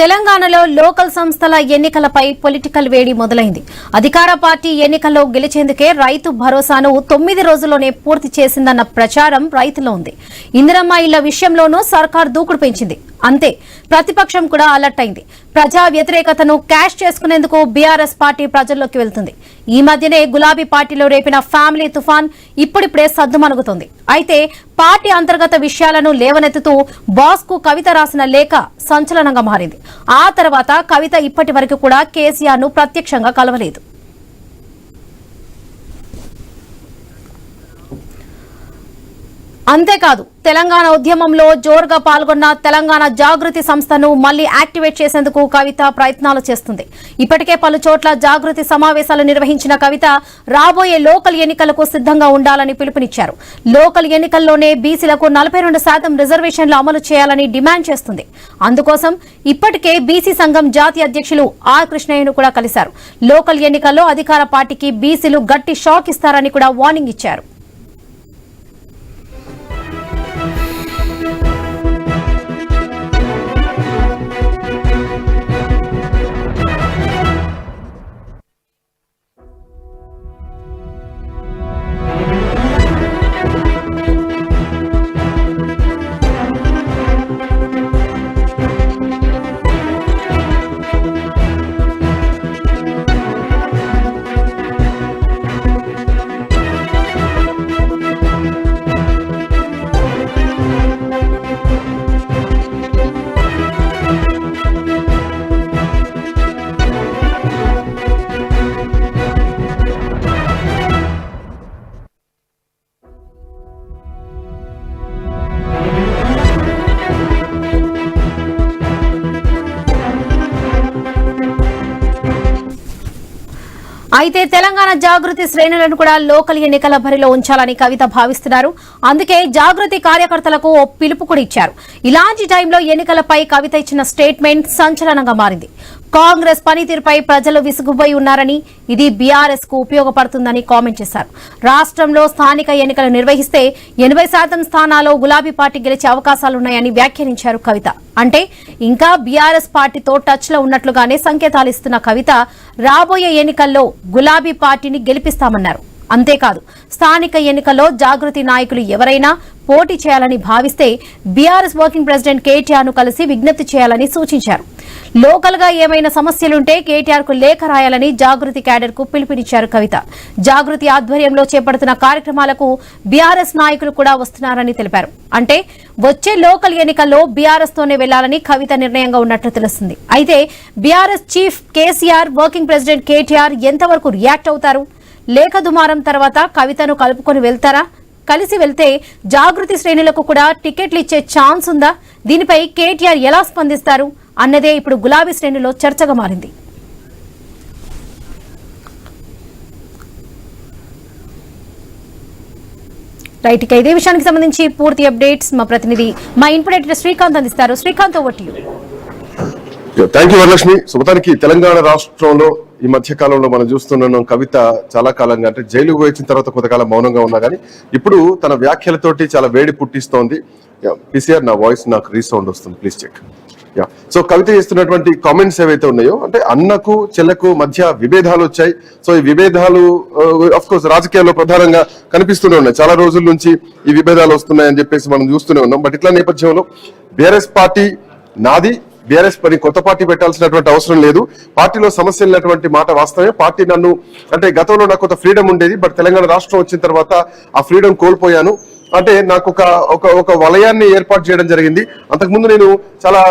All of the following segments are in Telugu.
తెలంగాణలో లోకల్ సంస్థల ఎన్నికలపై పొలిటికల్ వేడి మొదలైంది. అధికార పార్టీ ఎన్నికల్లో గెలిచేందుకే రైతు భరోసాను తొమ్మిది రోజుల్లోనే పూర్తి చేసిందన్న ప్రచారం రైతులో ఉంది. ఇందిరమ్మ ఇళ్ళ విషయంలోనూ సర్కార్ దూకుడు పెంచింది. అంతే ప్రతిపక్షం కూడా అలర్ట్ అయింది. ప్రజా వ్యతిరేకతను క్యాష్ చేసుకునేందుకు బీఆర్ఎస్ పార్టీ ప్రజల్లోకి వెళ్తుంది. ఈ మధ్యనే గులాబీ పార్టీలో రేపిన ఫ్యామిలీ తుఫాన్ ఇప్పుడిప్పుడే సద్దుమణుగుతోంది. అయితే పార్టీ అంతర్గత విషయాలను లేవనెత్తుతూ బాస్కు కవిత రాసిన లేఖ సంచలనంగా మారింది. ఆ తర్వాత కవిత ఇప్పటి వరకు కూడా కేసీఆర్ను ప్రత్యక్షంగా కలవలేదు. అంతేకాదు తెలంగాణ ఉద్యమంలో జోరుగా పాల్గొన్న తెలంగాణ జాగృతి సంస్థను మళ్ళీ యాక్టివేట్ చేసేందుకు కవిత ప్రయత్నాలు చేస్తుంది. ఇప్పటికే పలు చోట్ల జాగృతి సమావేశాలు నిర్వహించిన కవిత రాబోయే లోకల్ ఎన్నికలకు సిద్ధంగా ఉండాలని పిలుపునిచ్చారు. లోకల్ ఎన్నికల్లోనే బీసీలకు నలభై రెండు శాతం రిజర్వేషన్లు అమలు చేయాలని డిమాండ్ చేస్తుంది. అందుకోసం ఇప్పటికే బీసీ సంఘం జాతీయ అధ్యక్షులు ఆర్ కృష్ణయ్యను కూడా కలిశారు. లోకల్ ఎన్నికల్లో అధికార పార్టీకి బీసీలు గట్టి షాక్ ఇస్తారని కూడా వార్నింగ్ ఇచ్చారు. అయితే తెలంగాణ జాగృతి శ్రేణులను కూడా లోకల్ ఎన్నికల బరిలో ఉంచాలని కవిత భావిస్తున్నారు. అందుకే జాగృతి కార్యకర్తలకు ఓ పిలుపు కూడా ఇచ్చారు. ఇలాంటి టైంలో ఎన్నికలపై కవిత ఇచ్చిన స్టేట్మెంట్ సంచలనంగా మారింది. కాంగ్రెస్ పనితీరుపై ప్రజలు విసుగుపోయి ఉన్నారని ఇది బీఆర్ఎస్కు ఉపయోగపడుతుందని కామెంట్ చేశారు. రాష్ట్రంలో స్థానిక ఎన్నికలు నిర్వహిస్తే ఎనభై శాతం స్థానాల్లో గులాబీ పార్టీ గెలిచే అవకాశాలున్నాయని వ్యాఖ్యానించారు కవిత. అంటే ఇంకా బీఆర్ఎస్ పార్టీతో టచ్లో ఉన్నట్లుగానే సంకేతాలు ఇస్తున్న కవిత రాబోయే ఎన్నికల్లో గులాబీ పార్టీని గెలిపిస్తామన్నారు. అంతేకాదు స్థానిక ఎన్నికల్లో జాగృతి నాయకులు ఎవరైనా పోటీ చేయాలని భావిస్తే బీఆర్ఎస్ వర్కింగ్ ప్రెసిడెంట్ కేటీఆర్ను కలిసి విజ్ఞప్తి చేయాలని సూచించారు. లోకల్గా ఏమైనా సమస్యలుంటే కేటీఆర్కు లేఖ రాయాలని జాగృతి క్యాడర్కు పిలుపునిచ్చారు కవిత. జాగృతి ఆధ్వర్యంలో చేపడుతున్న కార్యక్రమాలకు బీఆర్ఎస్ నాయకులు కూడా వస్తున్నారని తెలిపారు. అంటే వచ్చే లోకల్ ఎన్నికల్లో బీఆర్ఎస్ తోనే వెళ్ళాలని కవిత నిర్ణయంగా ఉన్నట్లు తెలుస్తుంది. అయితే BRS chief KCR working president KTR ఎంతవరకు రియాక్ట్ అవుతారు? లేఖ దుమారం తర్వాత కవితను కలుపుకొని వెళ్తారా? కలిసి వెళ్తే జాగృతి శ్రేణులకు కూడా టికెట్లు ఇచ్చే ఛాన్స్ ఉందా? దీనిపై కేటీఆర్ ఎలా స్పందిస్తారు? అన్నదే ఇప్పుడు గులాబీ శ్రేణులో చర్చగా మారింది. రైట్ ఇక ఇదే విషయానికి సంబంధించి పూర్తి అప్డేట్స్ మా ప్రతినిధి మా ఇన్పుట్ ఎడిటర్ శ్రీకాంత్ అందిస్తారు. Srikanth over thank you Varalakshmi. సుమతానికి Telangana రాష్ట్రంలో ఈ మధ్య కాలంలో మనం చూస్తున్నాం కవిత చాలా కాలంగా అంటే జైలు వచ్చిన తర్వాత కొంతకాలం మౌనంగా ఉన్నా కానీ ఇప్పుడు తన వ్యాఖ్యలతోటి చాలా వేడి పుట్టిస్తోంది. పిసిఆర్ నా వాయిస్ నాకు రీసౌండ్ వస్తుంది please check yeah so Kavitha చేస్తున్నటువంటి కామెంట్స్ ఏవైతే ఉన్నాయో అంటే అన్నకు చెల్లకు మధ్య విభేదాలు వచ్చాయి. సో ఈ విభేదాలు uh, అఫ్ కోర్స్ రాజకీయాల్లో ప్రధానంగా కనిపిస్తూనే ఉన్నాయి. చాలా రోజుల నుంచి ఈ విభేదాలు వస్తున్నాయని చెప్పేసి మనం చూస్తూనే ఉన్నాం. బట్ ఇట్లా నేపథ్యంలో బీఆర్ఎస్ పార్టీ నాది బీఆర్ఎస్ పని కొత్త పార్టీ పెట్టాల్సినటువంటి అవసరం లేదు. పార్టీలో సమస్యలు ఉన్నటువంటి మాట వాస్తవమే. పార్టీ నన్ను అంటే గతంలో నాకు కొంత ఫ్రీడమ్ ఉండేది బట్ తెలంగాణ రాష్ట్రం వచ్చిన తర్వాత ఆ ఫ్రీడమ్ కోల్పోయాను. అంటే నాకు ఒక ఒక ఒక వలయాన్ని ఏర్పాటు చేయడం జరిగింది. అంతకుముందు నేను చాలా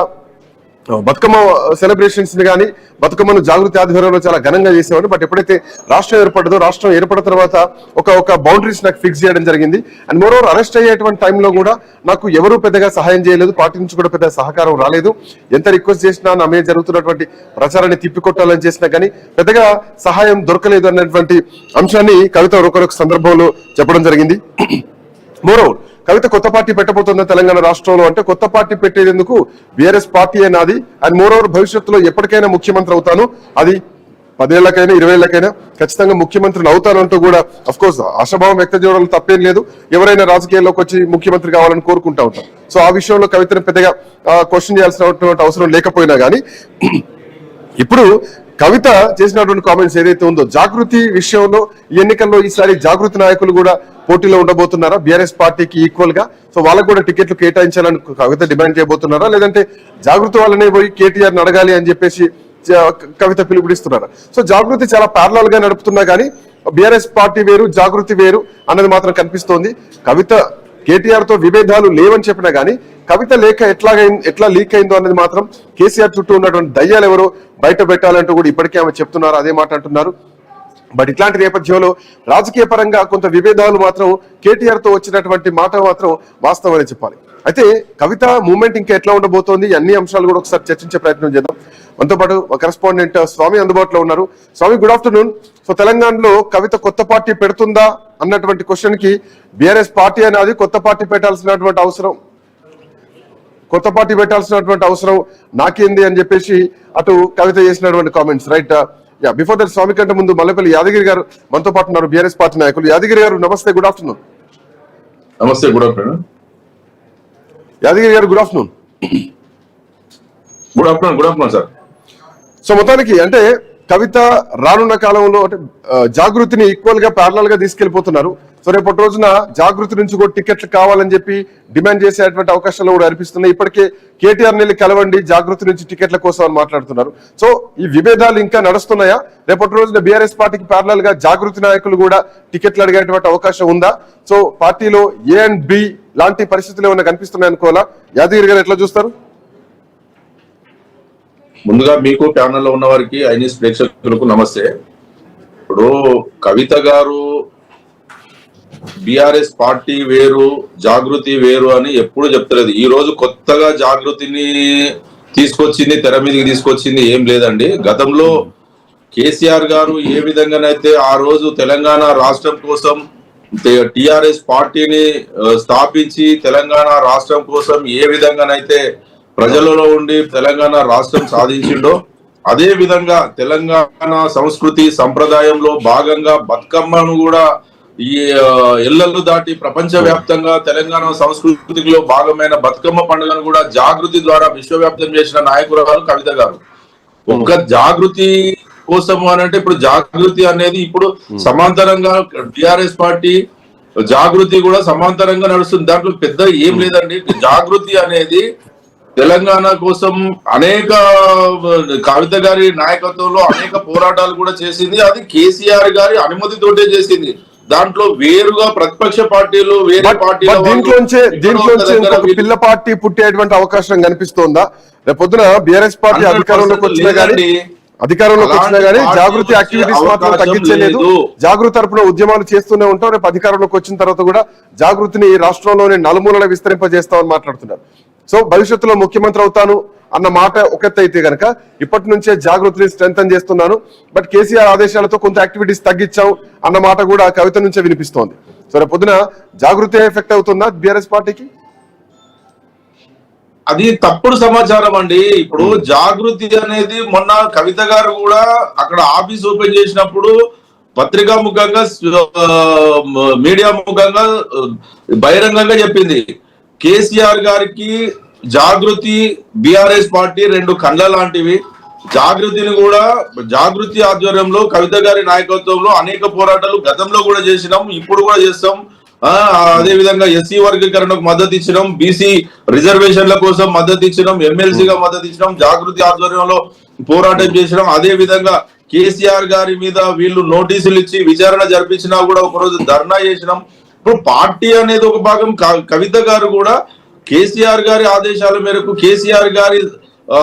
బతుకమ్మ సెలబ్రేషన్స్ని కానీ బతుకమ్మను జాగృతి ఆధ్వర్యంలో చాలా ఘనంగా చేసేవాడు. బట్ ఎప్పుడైతే రాష్ట్రం ఏర్పడదో రాష్ట్రం ఏర్పడిన తర్వాత ఒక ఒక బౌండరీస్ నాకు ఫిక్స్ చేయడం జరిగింది. అండ్ మోర్ అరెస్ట్ అయ్యేటువంటి టైంలో కూడా నాకు ఎవరు పెద్దగా సహాయం చేయలేదు. పార్టీ నుంచి కూడా పెద్ద సహకారం రాలేదు. ఎంత రిక్వెస్ట్ చేసినా నా మీద జరుగుతున్నటువంటి ప్రచారాన్ని తిప్పికొట్టాలని చేసినా కానీ పెద్దగా సహాయం దొరకలేదు అన్నటువంటి అంశాన్ని కవిత ఒకరొక సందర్భంలో చెప్పడం జరిగింది. మోరోవర్ కవిత కొత్త పార్టీ పెట్టబోతున్న తెలంగాణ రాష్ట్రంలో అంటే కొత్త పార్టీ పెట్టేందుకు బీఆర్ఎస్ పార్టీ నాది? అండ్ మోరోవర్ భవిష్యత్తులో ఎప్పటికైనా ముఖ్యమంత్రి అవుతాను. అది పదేళ్ళకైనా ఇరవై ఏళ్ళకైనా ఖచ్చితంగా ముఖ్యమంత్రులు అవుతారంటూ కూడా అఫ్ కోర్స్ ఆశాభావం వ్యక్తం చేయడం తప్పేం లేదు. ఎవరైనా రాజకీయాల్లోకి వచ్చి ముఖ్యమంత్రి కావాలని కోరుకుంటా ఉంటారు. సో ఆ విషయంలో కవితను పెద్దగా క్వశ్చన్ చేయాల్సిన అవసరం లేకపోయినా కానీ ఇప్పుడు కవిత చేసినటువంటి కామెంట్స్ ఏదైతే ఉందో జాగృతి విషయంలో ఈ ఎన్నికల్లో ఈసారి జాగృతి నాయకులు కూడా పోటీలో ఉండబోతున్నారా? బీఆర్ఎస్ పార్టీకి ఈక్వల్గా? సో వాళ్ళకు కూడా టికెట్లు కేటాయించాలని కవిత డిమాండ్ చేయబోతున్నారా? లేదంటే జాగృతి వాళ్ళనే పోయి కేటీఆర్ అడగాలి అని చెప్పేసి కవిత పిలుపునిస్తున్నారా? సో జాగృతి చాలా ప్యారలల్గా నడుపుతున్నా కానీ బీఆర్ఎస్ పార్టీ వేరు జాగృతి వేరు అన్నది మాత్రం కనిపిస్తోంది. కవిత కేటీఆర్తో విభేదాలు లేవని చెప్పినా గానీ కవిత లేఖ ఎట్లాగై ఎట్లా లీక్ అయిందో అనేది మాత్రం కేసీఆర్ చుట్టూ ఉన్నటువంటి దయ్యాలు ఎవరో బయట పెట్టాలంటూ కూడా ఇప్పటికే ఆమె చెప్తున్నారు అదే మాట అంటున్నారు. బట్ ఇట్లాంటి నేపథ్యంలో రాజకీయ పరంగా కొంత విభేదాలు మాత్రం కేటీఆర్తో వచ్చినటువంటి మాట మాత్రం వాస్తవమని చెప్పాలి. అయితే కవిత మూమెంట్ ఇంకా ఎట్లా ఉండబోతోంది? అన్ని అంశాలు కూడా ఒకసారి చర్చించే ప్రయత్నం చేద్దాం. మనతో పాటు కరెస్పాండెంట్ uh, స్వామి అందుబాటులో ఉన్నారు. స్వామి గుడ్ ఆఫ్టర్నూన్ సో తెలంగాణలో కవిత కొత్త పార్టీ పెడుతుందా అన్నటువంటి క్వశ్చన్కి బీఆర్ఎస్ పార్టీ అనేది కొత్త పార్టీ పెట్టాల్సినటువంటి అవసరం. కొత్త పార్టీ పెట్టాల్సినటువంటి అవసరం నాకేంది అని చెప్పేసి అటు కవిత చేసినటువంటి comments right yeah before that Swamy కంటే ముందు మల్లెపల్లి యాదగిరి గారు మనతో పాటు ఉన్నారు బీఆర్ఎస్ పార్టీ నాయకులు. యాదగిరి గారు నమస్తే గుడ్ ఆఫ్టర్నూన్ నమస్తే గుడ్ ఆఫ్టర్నూన్ యాదగిరి గారు good afternoon good afternoon good afternoon sir so మొత్తానికి అంటే కవిత రానున్న కాలంలో అంటే జాగృతిని ఈక్వల్గా ప్యారలల్గా తీసుకెళ్ళిపోతున్నారు సో రేపటి రోజున జాగృతి నుంచి కూడా టికెట్లు కావాలని చెప్పి డిమాండ్ చేసేటువంటి అవకాశాలు కూడా అనిపిస్తున్నాయి ఇప్పటికే కేటీఆర్ నెల్లి కలవండి జాగృతి నుంచి టికెట్ల కోసం అని మాట్లాడుతున్నారు. సో ఈ విభేదాలు ఇంకా నడుస్తున్నాయా? రేపటి రోజున బీఆర్ఎస్ పార్టీకి ప్యారలల్గా జాగృతి నాయకులు కూడా టికెట్లు అడిగేటువంటి అవకాశం ఉందా? సో పార్టీలో ఏ అండ్ బి లాంటి పరిస్థితులు ఏమైనా కనిపిస్తున్నాయి అనుకోవాలా? యాదగిరి గారు ఎట్లా చూస్తారు? ముందుగా మీకు ప్యానల్లో ఉన్న వారికి ఐనీస్ ప్రేక్షకులకు నమస్తే. ఇప్పుడు కవిత గారు బిఆర్ఎస్ పార్టీ వేరు జాగృతి వేరు అని ఎప్పుడు చెప్తలేదు. ఈ రోజు కొత్తగా జాగృతిని తీసుకొచ్చింది తెర మీదకి తీసుకొచ్చింది ఏం లేదండి. గతంలో కేసీఆర్ గారు ఏ విధంగానైతే ఆ రోజు తెలంగాణ రాష్ట్రం కోసం టిఆర్ఎస్ పార్టీని స్థాపించి తెలంగాణ రాష్ట్రం కోసం ఏ విధంగానైతే ప్రజలలో ఉండి తెలంగాణ రాష్ట్రం సాధించిండో అదే విధంగా తెలంగాణ సంస్కృతి సంప్రదాయంలో భాగంగా బతుకమ్మను కూడా ఈ ఆ, ఎల్లలు దాటి ప్రపంచ వ్యాప్తంగా తెలంగాణ సంస్కృతిలో భాగమైన బతుకమ్మ పండుగను కూడా జాగృతి ద్వారా విశ్వవ్యాప్తం చేసిన నాయకురాలు కవిత గారు. ఒక జాగృతి కోసం అని అంటే ఇప్పుడు జాగృతి అనేది ఇప్పుడు సమాంతరంగా టిఆర్ఎస్ పార్టీ జాగృతి కూడా సమాంతరంగా నడుస్తుంది. దాంట్లో పెద్ద ఏం లేదండి. జాగృతి అనేది తెలంగాణ కోసం అనేక కవిత గారి నాయకత్వంలో అనేక పోరాటాలు కూడా చేసింది. అది కేసీఆర్ గారి అనుమతితోటే చేసింది. దాంట్లో వేరుగా ప్రతిపక్ష పార్టీలు వేరే పార్టీల దీంట్లోంచే ఇంకొక పిల్ల పార్టీ పుట్టేటువంటి అవకాశం కనిపిస్తోందా? రేపొద్దున బీఆర్ఎస్ పార్టీ 100% అధికారంలోకి వచ్చినా లేదండి. అధికారంలోకి వచ్చినా గానీ జాగృతి యాక్టివిటీస్ మాత్రం తగ్గించలేదు. లేదు. జాగృతి తరపున ఉద్యమాలు చేస్తూనే ఉంటాం. రేపు అధికారంలోకి వచ్చిన తర్వాత కూడా జాగృతిని ఈ రాష్ట్రంలోని నలుమూలన విస్తరింపజేస్తామని మాట్లాడుతున్నారు. సో భవిష్యత్తులో ముఖ్యమంత్రి అవుతాను అన్న మాట ఒకటైతే గనక ఇప్పటి నుంచే జాగృతిని స్ట్రెంగ్ చేస్తున్నాను. బట్ కేసీఆర్ ఆదేశాలతో కొంత యాక్టివిటీస్ తగ్గించాం అన్న మాట కూడా కవిత నుంచే వినిపిస్తోంది. సో రేపు పొద్దున జాగృతి ఎఫెక్ట్ అవుతుందా బీఆర్ఎస్ పార్టీకి? అది తప్పుడు సమాచారం అండి. ఇప్పుడు జాగృతి అనేది మొన్న కవిత గారు కూడా అక్కడ ఆఫీస్ ఓపెన్ చేసినప్పుడు పత్రికా ముఖంగా మీడియా ముఖంగా బహిరంగంగా చెప్పింది. కేసీఆర్ గారికి జాగృతి బిఆర్ఎస్ పార్టీ రెండు కండ్ల లాంటివి. జాగృతిని కూడా జాగృతి ఆధ్వర్యంలో కవిత గారి నాయకత్వంలో అనేక పోరాటాలు గతంలో కూడా చేసినాం ఇప్పుడు కూడా చేస్తాం. అదే విధంగా ఎస్సీ వర్గీకరణకు మద్దతు ఇచ్చడం బీసీ రిజర్వేషన్ల కోసం మద్దతు ఇచ్చినాం ఎమ్మెల్సీగా మద్దతు ఇచ్చడం జాగృతి ఆధ్వర్యంలో పోరాటం చేసినాం. అదే విధంగా కేసీఆర్ గారి మీద వీళ్ళు నోటీసులు ఇచ్చి విచారణ జరిపించినా కూడా ఒకరోజు ధర్నా చేసినాం. ఇప్పుడు పార్టీ అనేది ఒక భాగం కవిత గారు కూడా కేసీఆర్ గారి ఆదేశాల మేరకు కేసీఆర్ గారి ఆ,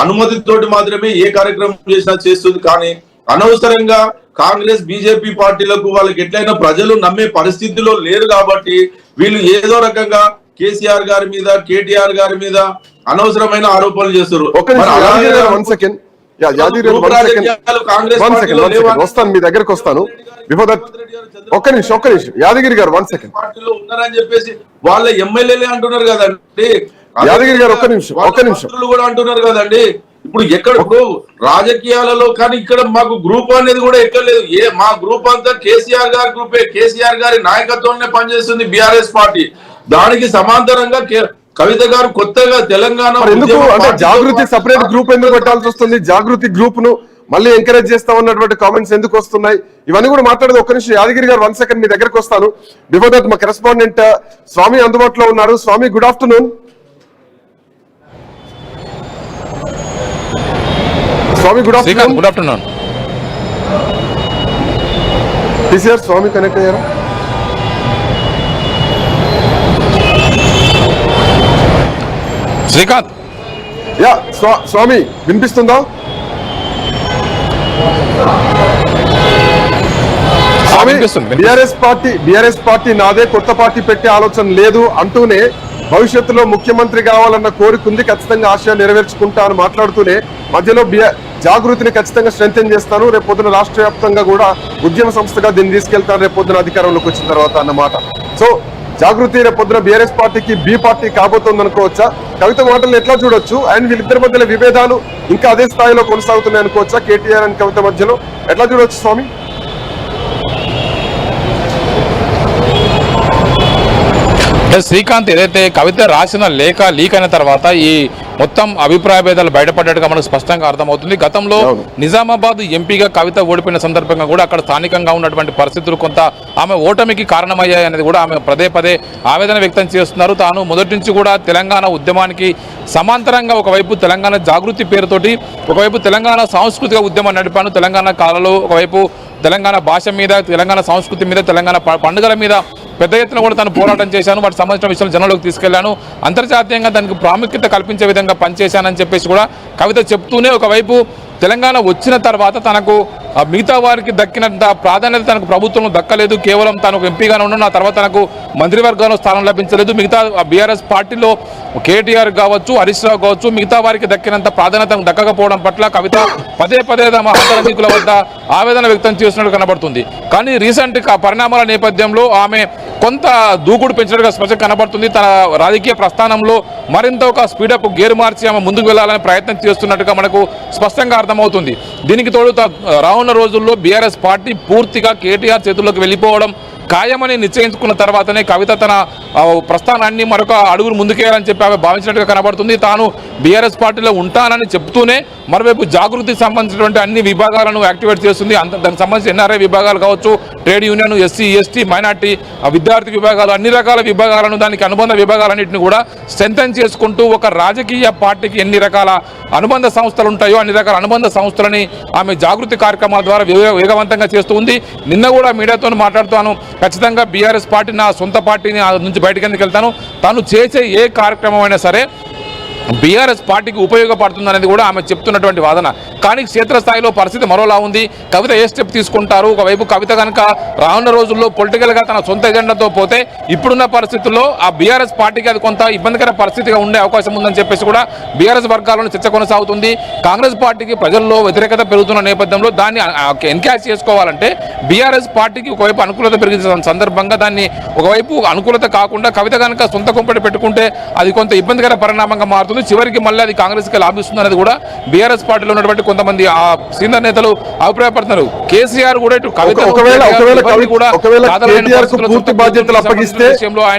అనుమతితోటి మాత్రమే ఏ కార్యక్రమం చేసినా చేస్తుంది. కానీ అనవసరంగా కాంగ్రెస్ బీజేపీ పార్టీలకు వాళ్ళకి ఎట్లయినా ప్రజలు నమ్మే పరిస్థితిలో లేరు కాబట్టి వీళ్ళు ఏదో రకంగా కేసీఆర్ గారి మీద కేటీఆర్ గారి మీద అనవసరమైన ఆరోపణలు చేస్తారు? వస్తాను మీ దగ్గరకు వస్తాను. బిఫోర్ దట్ ఒక్క నిమిషం ఒక్క నిమిషం. యాదగిరి గారు వన్ సెకండ్ పార్టీలో ఉన్నారని చెప్పేసి వాళ్ళ ఎమ్మెల్యేలే అంటున్నారు కదండి. యాదగిరి గారు ఒక్క నిమిషం, ఒక్క నిమిషం. కూడా అంటున్నారు కదండి. ఇప్పుడు ఎక్కడ ఇప్పుడు రాజకీయాలలో కానీ ఇక్కడ మాకు గ్రూప్ అనేది కూడా ఎక్కలేదు ఏ మా గ్రూప్ అంతా కేసీఆర్ గారి గ్రూపే. కేసీఆర్ గారి నాయకత్వంలోనే పనిచేస్తుంది బీఆర్ఎస్ పార్టీ. దానికి సమాంతరంగా కవిత గారు కొత్తగా తెలంగాణ ఎందుకు? అంటే జాగృతి సపరేట్ గ్రూప్ ఎందుకు పెట్టాల్సి వస్తుంది? జాగృతి గ్రూప్ను మళ్ళీ ఎంకరేజ్ చేస్తా ఉన్నటువంటి కామెంట్స్ ఎందుకు వస్తున్నాయి? ఇవన్నీ కూడా మాట్లాడేది ఒక్క నిమిషం. యాదగిరి గారు వన్ సెకండ్ మీ దగ్గరకు వస్తాను. బిఫోర్ దట్ మా కరెస్పాండెంట్ స్వామి అందుబాటులో ఉన్నారు. Swamy good afternoon Swamy good Srikanth afternoon good afternoon TCR Swamy connect అయ్యారా? శ్రీకాంత్. యా స్వా- స్వామి వినిపిస్తుందా. బిఆర్ఎస్ పార్టీ బిఆర్ఎస్ పార్టీ నాదే కొత్త పార్టీ పెట్టే ఆలోచన లేదు అంటూనే భవిష్యత్తులో ముఖ్యమంత్రి కావాలన్న కోరిక ఉంది ఖచ్చితంగా ఆశయం నెరవేర్చుకుంటా అని మాట్లాడుతూనే మధ్యలో జాగృతిని ఖచ్చితంగా స్ట్రెంగ్ చేస్తాను. రేపు పొద్దున రాష్ట్ర వ్యాప్తంగా కూడా ఉద్యమ సంస్థగా దీన్ని తీసుకెళ్తాను. రేపు పొద్దున అధికారంలోకి వచ్చిన తర్వాత అన్నమాట. సో జాగృతి రేపు పొద్దున బీఆర్ఎస్ పార్టీకి బి పార్టీ కాబోతుంది అనుకోవచ్చా? కవిత మాటలను ఎట్లా చూడొచ్చు? అండ్ వీళ్ళిద్దరి మధ్యలో విభేదాలు ఇంకా అదే స్థాయిలో కొనసాగుతున్నాయి అనుకోవచ్చా కేటీఆర్ అండ్ కవిత మధ్యలో? ఎట్లా చూడొచ్చు స్వామి? అంటే శ్రీకాంత్ ఏదైతే కవిత రాసిన లేఖ లీక్ అయిన తర్వాత ఈ మొత్తం అభిప్రాయ భేదాలు బయటపడ్డట్టుగా మనకు స్పష్టంగా అర్థమవుతుంది. గతంలో. నిజామాబాద్ ఎంపీగా కవిత ఓడిపోయిన సందర్భంగా కూడా అక్కడ స్థానికంగా ఉన్నటువంటి పరిస్థితులు కొంత ఆమె ఓటమికి కారణమయ్యాయి అనేది కూడా ఆమె పదే పదే ఆవేదన వ్యక్తం చేస్తున్నారు. తాను మొదటి నుంచి కూడా తెలంగాణ ఉద్యమానికి సమాంతరంగా ఒకవైపు తెలంగాణ జాగృతి పేరుతోటి ఒకవైపు తెలంగాణ సాంస్కృతిక ఉద్యమం నడిపాను. తెలంగాణ కాలంలో ఒకవైపు తెలంగాణ భాష మీద తెలంగాణ సంస్కృతి మీద తెలంగాణ పండుగల మీద పెద్ద ఎత్తున కూడా తాను పోరాటం చేశాను వాటికి సంబంధించిన విషయాలు జనంలోకి తీసుకెళ్ళాను అంతర్జాతీయంగా దానికి ప్రాముఖ్యత కల్పించే విధంగా పనిచేశానని చెప్పేసి కూడా కవిత చెప్తూనే ఒకవైపు తెలంగాణ వచ్చిన తర్వాత తనకు మిగతా వారికి దక్కినంత ప్రాధాన్యత తనకు ప్రభుత్వం దక్కలేదు. కేవలం తాను ఒక ఎంపీగానే ఉండడం ఆ తర్వాత తనకు మంత్రివర్గంలో స్థానం లభించలేదు. మిగతా బీఆర్ఎస్ పార్టీలో కేటీఆర్ కావచ్చు హరీష్ రావు కావచ్చు మిగతా వారికి దక్కినంత ప్రాధాన్యత దక్కకపోవడం పట్ల కవిత పదే పదే తమ హస్తరమికుల వద్ద ఆవేదన వ్యక్తం చేస్తున్నట్టు కనబడుతుంది. కానీ రీసెంట్ పరిణామాల నేపథ్యంలో ఆమె కొంత దూకుడు పెంచినట్టుగా స్పష్టంగా కనబడుతుంది. తన రాజకీయ ప్రస్థానంలో మరింత ఒక స్పీడప్ గేరు మార్చి ఆమె ముందుకు వెళ్ళాలని ప్రయత్నం చేస్తున్నట్టుగా మనకు స్పష్టంగా అర్థమవుతుంది. దీనికి తోడు త- రానున్న రోజుల్లో బీఆర్ఎస్ పార్టీ పూర్తిగా కేటీఆర్ చేతుల్లోకి వెళ్ళిపోవడం ఖాయమని నిశ్చయించుకున్న తర్వాతనే కవిత తన ప్రస్థానాన్ని మరొక అడుగులు ముందుకేయాలని చెప్పి ఆమె భావించినట్టుగా కనబడుతుంది. తాను బీఆర్ఎస్ పార్టీలో ఉంటానని చెప్తూనే మరోవైపు జాగృతికి సంబంధించినటువంటి అన్ని విభాగాలను యాక్టివేట్ చేస్తుంది. అంత దానికి సంబంధించి ఎన్ఆర్ఐ విభాగాలు కావచ్చు trade union SC ST minority ఆ విద్యార్థి విభాగాలు అన్ని రకాల విభాగాలను దానికి అనుబంధ విభాగాలన్నింటినీ కూడా స్ట్రెంథన్ చేసుకుంటూ ఒక రాజకీయ పార్టీకి ఎన్ని రకాల అనుబంధ సంస్థలు ఉంటాయో అన్ని రకాల అనుబంధ సంస్థలని ఆమె జాగృతి కార్యక్రమాల ద్వారా వేగ- వేగవంతంగా చేస్తూ ఉంది. నిన్న కూడా మీడియాతో మాట్లాడుతాను. ఖచ్చితంగా బీఆర్ఎస్ పార్టీ నా సొంత పార్టీని నుంచి బయటకెందుకు వెళ్తాను? తను చేసే ఏ కార్యక్రమం అయినా సరే బీఆర్ఎస్ పార్టీకి ఉపయోగపడుతుందనేది కూడా ఆమె చెప్తున్నటువంటి వాదన. కానీ క్షేత్రస్థాయిలో పరిస్థితి మరోలా ఉంది. కవిత ఏ స్టెప్ తీసుకుంటారు? ఒకవైపు కవిత కనుక రానున్న రోజుల్లో పొలిటికల్గా తన సొంత ఎజెండాతో పోతే ఇప్పుడున్న పరిస్థితుల్లో ఆ బీఆర్ఎస్ పార్టీకి అది కొంత ఇబ్బందికర పరిస్థితిగా ఉండే అవకాశం ఉందని చెప్పేసి కూడా బీఆర్ఎస్ వర్గాలను చర్చ కొనసాగుతుంది. కాంగ్రెస్ పార్టీకి ప్రజల్లో వ్యతిరేకత పెరుగుతున్న నేపథ్యంలో దాన్ని ఎన్కాష్ చేసుకోవాలంటే బీఆర్ఎస్ పార్టీకి ఒకవైపు అనుకూలత పెరిగిన సందర్భంగా దాన్ని ఒకవైపు అనుకూలత కాకుండా కవిత కనుక సొంత కుంపటి పెట్టుకుంటే అది కొంత ఇబ్బందికర పరిణామంగా మారుతుంది. చివరికి మళ్ళీ అది కాంగ్రెస్కి లాభిస్తుంది అనేది కూడా బీఆర్ఎస్ పార్టీలో ఉన్నటువంటి కొంతమంది ఆ సీనియర్ నేతలు అభిప్రాయపడుతున్నారు. కేసీఆర్ కూడా ఇటు పూర్తి బాధ్యతలు అప్పగిస్తే ఒకవేళ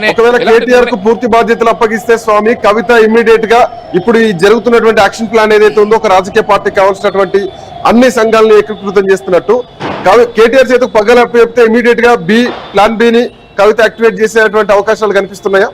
కేటీఆర్కు పూర్తి బాధ్యతలు అప్పగిస్తే స్వామి కవిత ఇమ్మీడియట్గా ఇప్పుడు ఈ జరుగుతున్నటువంటి యాక్షన్ ప్లాన్ ఏదైతే ఉందో ఒక రాజకీయ పార్టీకి కావాల్సినటువంటి అన్ని సంఘాలను ఏకీకృతం చేస్తున్నట్టు. కేటీఆర్ చేతికి పగ్గలు అప్పగిస్తే ఇమ్మీడియట్గా బి ప్లాన్ బి ని కవిత యాక్టివేట్ చేసేటువంటి అవకాశాలు కనిపిస్తున్నాయా?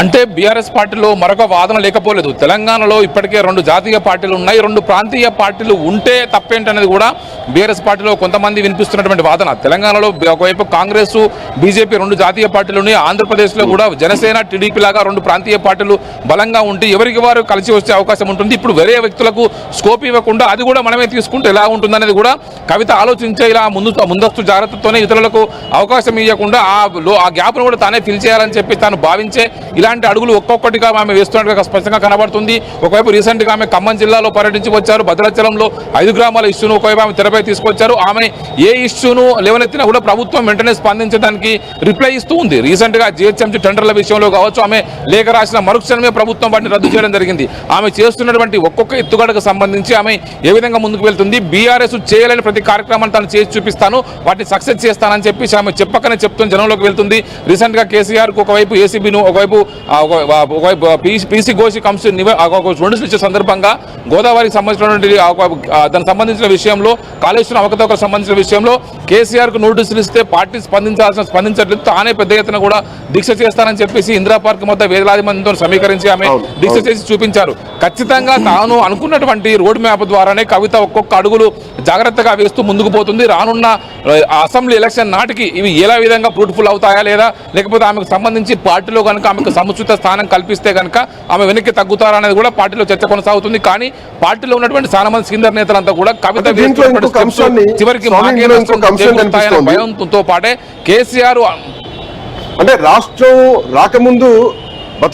అంటే బీఆర్ఎస్ పార్టీలో మరొక వాదన లేకపోలేదు. తెలంగాణలో ఇప్పటికే రెండు జాతీయ పార్టీలు ఉన్నాయి రెండు ప్రాంతీయ పార్టీలు ఉంటే తప్పేంటనేది కూడా బీఆర్ఎస్ పార్టీలో కొంతమంది వినిపిస్తున్నటువంటి వాదన. తెలంగాణలో ఒకవైపు కాంగ్రెస్ బీజేపీ రెండు జాతీయ పార్టీలు ఉన్నాయి. ఆంధ్రప్రదేశ్లో కూడా జనసేన టీడీపీ లాగా రెండు ప్రాంతీయ పార్టీలు బలంగా ఉంటే ఎవరికి వారు కలిసి వచ్చే అవకాశం ఉంటుంది. ఇప్పుడు వేరే వ్యక్తులకు స్కోప్ ఇవ్వకుండా అది కూడా మనమే తీసుకుంటే ఎలా ఉంటుందనేది కూడా కవిత ఆలోచించే ఇలా ముందు ముందస్తు జాగ్రత్తతోనే ఇతరులకు అవకాశం ఇవ్వకుండా ఆ లో ఆ గ్యాప్ను కూడా తానే ఫిల్ చేయాలని చెప్పి తాను భావించే ఇలాంటి అడుగులు ఒక్కొక్కటిగా ఆమె వేస్తున్నట్టుగా స్పష్టంగా కనబడుతుంది. ఒకవైపు రీసెంట్గా ఆమె ఖమ్మం జిల్లాలో పర్యటించి వచ్చారు. భద్రాచలంలో ఐదు గ్రామాల ఇష్యూను ఒకవైపు ఆమె తెరపై చర్చపై తీసుకొచ్చారు. ఆమె ఏ ఇష్యూను లేవనెత్తినా కూడా ప్రభుత్వం వెంటనే స్పందించడానికి రిప్లై ఇస్తూ ఉంది. రీసెంట్గా జిహెచ్ఎంసీ టెండర్ల విషయంలో కావచ్చు ఆమె లేఖ రాసిన మరుక్షణమే ప్రభుత్వం వాటిని రద్దు చేయడం జరిగింది. ఆమె చేస్తున్నటువంటి ఒక్కొక్క ఎత్తుగడకు సంబంధించి ఆమె ఏ విధంగా ముందుకు వెళ్తుంది? బీఆర్ఎస్ చేయలేని ప్రతి కార్యక్రమాన్ని తను చేసి చూపిస్తాను వాటిని సక్సెస్ చేస్తానని చెప్పి ఆమె చెప్పకనే చెప్తున్న జనంలోకి వెళ్తుంది. రీసెంట్గా కేసీఆర్కు ఒకవైపు ఏసీబీను ఒకవైపు ఒక- ఒకవైపు పీసీ ఘోషి కంస్ నోటీసులు ఇచ్చే సందర్భంగా గోదావరికి సంబంధించినటువంటి దానికి సంబంధించిన విషయంలో కాళేశ్వరం అవకతవకలకు సంబంధించిన విషయంలో కేసీఆర్కు నోటీసులు ఇస్తే పార్టీ స్పందించాల్సిన స్పందించట్లేదు. తానే పెద్ద ఎత్తున కూడా దీక్ష చేస్తానని చెప్పేసి ఇందిరా పార్క్ వద్ద వేలాది మందితో సమీకరించి ఆమె దీక్ష. చేసి చూపించారు. ఖచ్చితంగా తాను అనుకున్నటువంటి రోడ్ మ్యాప్ ద్వారానే కవిత ఒక్కొక్క అడుగులు జాగ్రత్తగా వేస్తూ ముందుకు పోతుంది. రానున్న అసెంబ్లీ ఎలక్షన్ నాటికి ఇవి ఎలా విధంగా ఫ్రూట్ఫుల్ అవుతాయా లేదా లేకపోతే ఆమెకు సంబంధించి పార్టీలో కనుక ఆమెకు సముచిత స్థానం కల్పిస్తే కనుక ఆమె వెనక్కి తగ్గుతారా అనేది కూడా పార్టీలో చర్చ కొనసాగుతుంది. కానీ పార్టీలో ఉన్నటువంటి చాలా మంది సీనియర్ నేతలంతా కూడా కవిత చివరికి మాకే నష్టం చేకూరుతాయనే. భయంతో పాటే కేసీఆర్ అంటే రాష్ట్రం రాకముందు